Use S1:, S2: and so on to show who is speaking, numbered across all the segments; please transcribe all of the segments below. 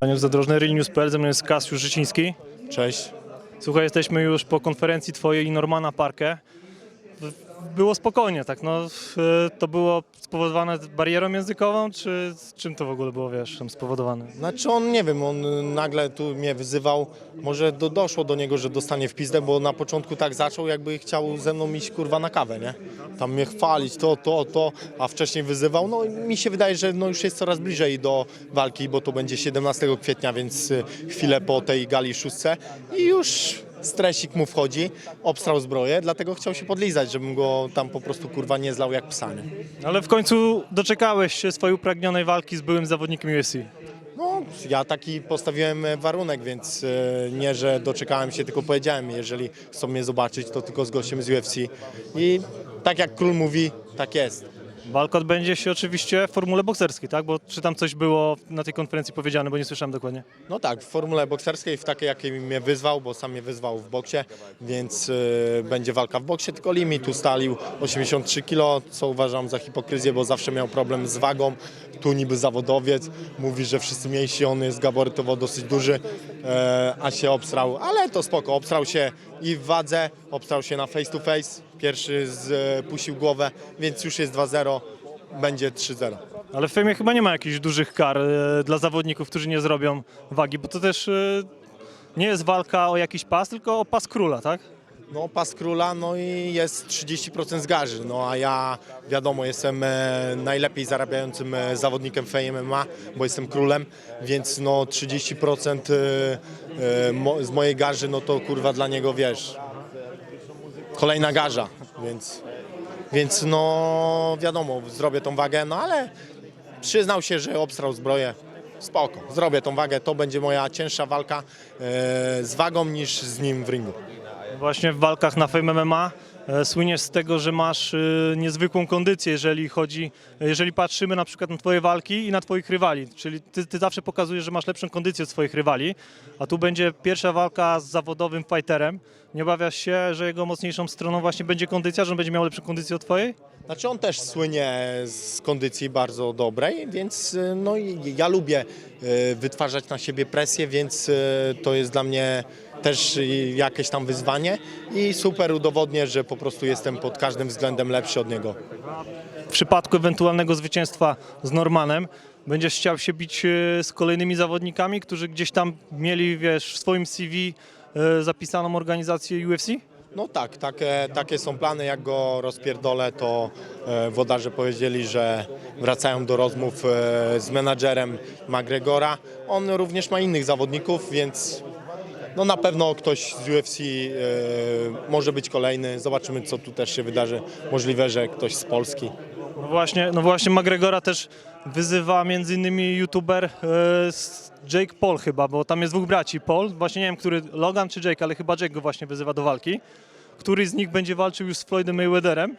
S1: Daniel Zadrożny, Renews.pl, ze mną jest Kasiusz Życiński.
S2: Cześć.
S1: Słuchaj, jesteśmy już po konferencji twojej i Normana Parkę. Było spokojnie, tak, no, to było spowodowane barierą językową, czy czym to w ogóle było, wiesz, tam spowodowane?
S2: Znaczy on, nie wiem, on nagle tu mnie wyzywał, może do, doszło do niego, że dostanie w pizdę, bo na początku tak zaczął, jakby chciał ze mną iść kurwa na kawę, nie? Tam mnie chwalić, to, to, to, a wcześniej wyzywał. No mi się wydaje, że no już jest coraz bliżej do walki, bo to będzie 17 kwietnia, więc y, chwilę po tej gali szóstce i już stresik mu wchodzi, obstrał zbroję, dlatego chciał się podlizać, żebym go tam po prostu kurwa nie zlał jak psa, nie?
S1: Ale w końcu doczekałeś się swojej upragnionej walki z byłym zawodnikiem UFC.
S2: No, ja taki postawiłem warunek, więc e, nie, że doczekałem się, tylko powiedziałem, jeżeli chcą mnie zobaczyć, to tylko z gościem z UFC. I tak jak król mówi, tak jest.
S1: Walka odbędzie się oczywiście w formule bokserskiej, tak? Bo czy tam coś było na tej konferencji powiedziane, bo nie słyszałem dokładnie.
S2: No tak, w formule bokserskiej, w takiej, jakiej mnie wyzwał, bo sam mnie wyzwał w boksie, więc e, będzie walka w boksie, tylko limit ustalił 83 kg, co uważam za hipokryzję, bo zawsze miał problem z wagą. Tu niby zawodowiec, mówi, że wszyscy mniejsi, on jest gabarytowo dosyć duży, e, a się obstrał, ale to spoko, obstrał się i w wadze, obstrał się na face to face, pierwszy spuścił głowę, więc już jest 2-0, będzie 3-0.
S1: Ale w Fejmie chyba nie ma jakichś dużych kar e, dla zawodników, którzy nie zrobią wagi, bo to też e, nie jest walka o jakiś pas, tylko o pas króla, tak?
S2: No, pas króla, no i jest 30% z garzy. No a ja wiadomo, jestem e, najlepiej zarabiającym e, zawodnikiem w MMA, bo jestem królem, więc no 30% e, e, mo, z mojej garzy, no to kurwa dla niego wiesz. Kolejna garza, więc, więc no wiadomo, zrobię tą wagę, no ale przyznał się, że obstrał zbroję. Spoko, zrobię tą wagę, to będzie moja cięższa walka e, z wagą niż z nim w ringu.
S1: Właśnie w walkach na Fame MMA słyniesz z tego, że masz e, niezwykłą kondycję, jeżeli chodzi, jeżeli patrzymy na przykład na twoje walki i na twoich rywali, czyli ty, ty zawsze pokazujesz, że masz lepszą kondycję od swoich rywali, a tu będzie pierwsza walka z zawodowym fighterem. Nie obawiasz się, że jego mocniejszą stroną właśnie będzie kondycja, że on będzie miał lepszą kondycję od twojej?
S2: Znaczy on też słynie z kondycji bardzo dobrej, więc y, no ja lubię wytwarzać na siebie presję, więc to jest dla mnie też jakieś tam wyzwanie i super udowodnię, że po prostu jestem pod każdym względem lepszy od niego.
S1: W przypadku ewentualnego zwycięstwa z Normanem będziesz chciał się bić e, z kolejnymi zawodnikami, którzy gdzieś tam mieli, wiesz, w swoim CV e, zapisaną organizację UFC?
S2: No tak, takie, takie są plany, jak go rozpierdolę, to e, włodarze powiedzieli, że wracają do rozmów e, z menadżerem McGregora. On również ma innych zawodników, więc no na pewno ktoś z UFC e, może być kolejny. Zobaczymy, co tu też się wydarzy. Możliwe, że ktoś z Polski.
S1: No właśnie, no właśnie McGregora też wyzywa między innymi youtuber e, s- Jake Paul chyba, bo tam jest dwóch braci Paul, właśnie nie wiem, który Logan czy Jake, ale chyba Jake go właśnie wyzywa do walki. Który z nich będzie walczył już z Floydem Mayweatherem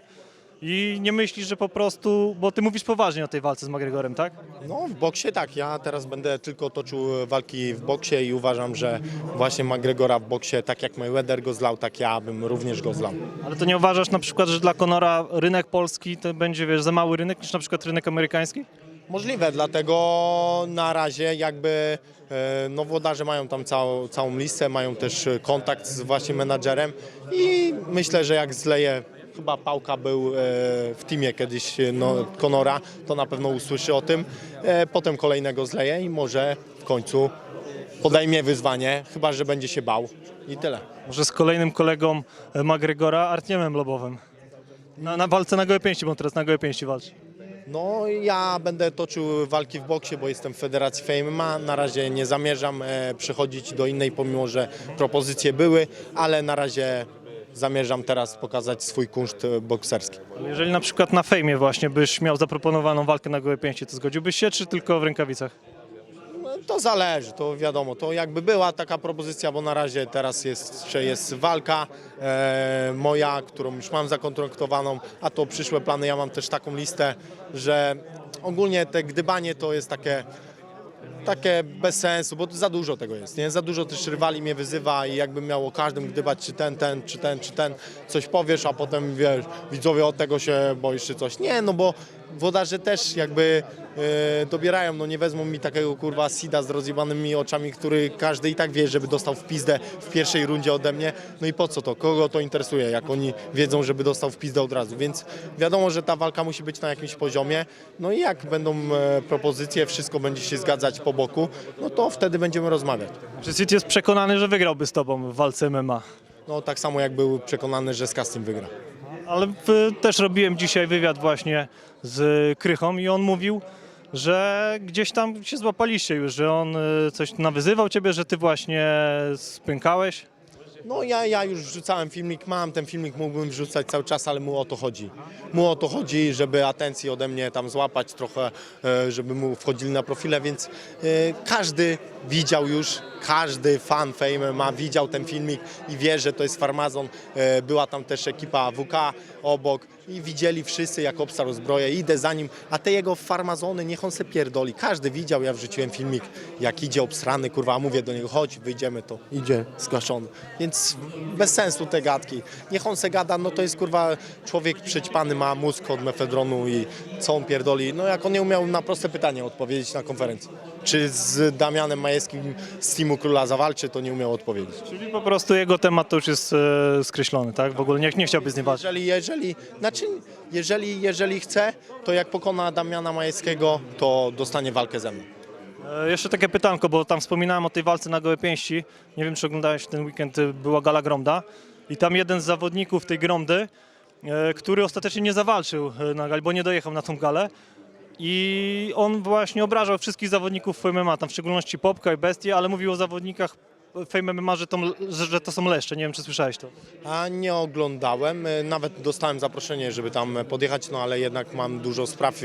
S1: i nie myślisz, że po prostu, bo ty mówisz poważnie o tej walce z McGregorem, tak?
S2: No w boksie tak, ja teraz będę tylko toczył walki w boksie i uważam, że właśnie McGregora w boksie, tak jak Mayweather go zlał, tak ja bym również go zlał.
S1: Ale to nie uważasz na przykład, że dla Conora rynek polski to będzie, wiesz, za mały rynek niż na przykład rynek amerykański?
S2: Możliwe, dlatego na razie jakby e, no włodarze mają tam całą, całą listę, mają też e, kontakt z właśnie menadżerem i myślę, że jak zleje, chyba Pałka był e, w teamie kiedyś e, no, Conora, to na pewno usłyszy o tym, e, potem kolejnego zleje i może w końcu podejmie wyzwanie, chyba że będzie się bał i tyle.
S1: Może z kolejnym kolegą McGregora, Artniemem Lobowym. Na, na walce na gołe pięści, bo on teraz na gołe pięści walczy.
S2: No ja będę toczył walki w boksie, bo jestem w Federacji FMA. Na razie nie zamierzam e, przechodzić do innej, pomimo że propozycje były, ale na razie zamierzam teraz pokazać swój kunszt e, bokserski.
S1: Jeżeli na przykład na fejmie właśnie byś miał zaproponowaną walkę na gołe pięści, to zgodziłbyś się, czy tylko w rękawicach?
S2: No, to zależy, to wiadomo, to jakby była taka propozycja, bo na razie teraz jest, jeszcze jest walka e, moja, którą już mam zakontraktowaną, a to przyszłe plany, ja mam też taką listę, że ogólnie te gdybanie to jest takie takie bez sensu, bo za dużo tego jest, nie? Za dużo też rywali mnie wyzywa i jakbym miał o każdym gdybać, czy ten, ten, czy ten, czy ten, coś powiesz, a potem wiesz, widzowie od tego się boisz, czy coś. Nie, no bo włodarze też jakby dobierają, no nie wezmą mi takiego kurwa Sida z rozjebanymi oczami, który każdy i tak wie, żeby dostał w pizdę w pierwszej rundzie ode mnie. No i po co to? Kogo to interesuje, jak oni wiedzą, żeby dostał w pizdę od razu. Więc wiadomo, że ta walka musi być na jakimś poziomie. No i jak będą e, propozycje, wszystko będzie się zgadzać po boku, no to wtedy będziemy rozmawiać.
S1: Czy Sid jest przekonany, że wygrałby z tobą w walce MMA?
S2: No tak samo jak był przekonany, że z Castim wygra.
S1: Ale y, też robiłem dzisiaj wywiad właśnie z Krychą i on mówił, że gdzieś tam się złapaliście już, że on y, coś nawyzywał ciebie, że ty właśnie spękałeś.
S2: No ja, ja już wrzucałem filmik, mam ten filmik, mógłbym wrzucać cały czas, ale mu o to chodzi. Mu o to chodzi, żeby atencję ode mnie tam złapać trochę, e, żeby mu wchodzili na profile, więc e, każdy widział już, każdy fan Fame ma widział ten filmik i wie, że to jest farmazon. E, Była tam też ekipa WK obok i widzieli wszyscy jak obstarł zbroję, idę za nim, a te jego farmazony, niech on se pierdoli. Każdy widział, ja wrzuciłem filmik, jak idzie obsrany, kurwa, mówię do niego, chodź, wyjdziemy, to idzie zgaszony. Więc bez sensu te gadki. Niech on se gada, no to jest kurwa człowiek przećpany, ma mózg od mefedronu i co on pierdoli. No jak on nie umiał na proste pytanie odpowiedzieć na konferencji. Czy z Damianem Majewskim z Teamu Króla zawalczy, to nie umiał odpowiedzieć.
S1: Czyli po prostu jego temat to już jest e, skreślony, tak? W ogóle nie, nie chciałby z nim walczyć.
S2: Jeżeli, jeżeli, znaczy, jeżeli, jeżeli chce, to jak pokona Damiana Majewskiego, to dostanie walkę ze mną.
S1: E, Jeszcze takie pytanko, bo tam wspominałem o tej walce na gołe pięści. Nie wiem, czy oglądałeś ten weekend, y, była gala Gromda. I tam jeden z zawodników tej Gromdy, e, który ostatecznie nie zawalczył e, na gali, bo nie dojechał na tą galę. I on właśnie obrażał wszystkich zawodników w tam w szczególności Popka i Bestie, ale mówił o zawodnikach Fame że to, że to są leszcze. Nie wiem, czy słyszałeś to.
S2: A nie oglądałem, e, nawet dostałem zaproszenie, żeby tam podjechać, no ale jednak mam dużo spraw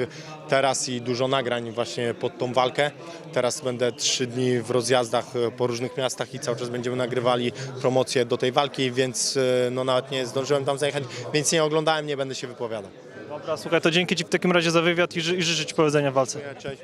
S2: teraz i dużo nagrań właśnie pod tą walkę. Teraz będę trzy dni w rozjazdach e, po różnych miastach i cały czas będziemy nagrywali promocję do tej walki, więc e, no nawet nie zdążyłem tam zajechać, więc nie oglądałem, nie będę się wypowiadał.
S1: Dobra, słuchaj, to dzięki Ci w takim razie za wywiad i, ży- i życzę Ci powodzenia w walce.
S2: Cześć.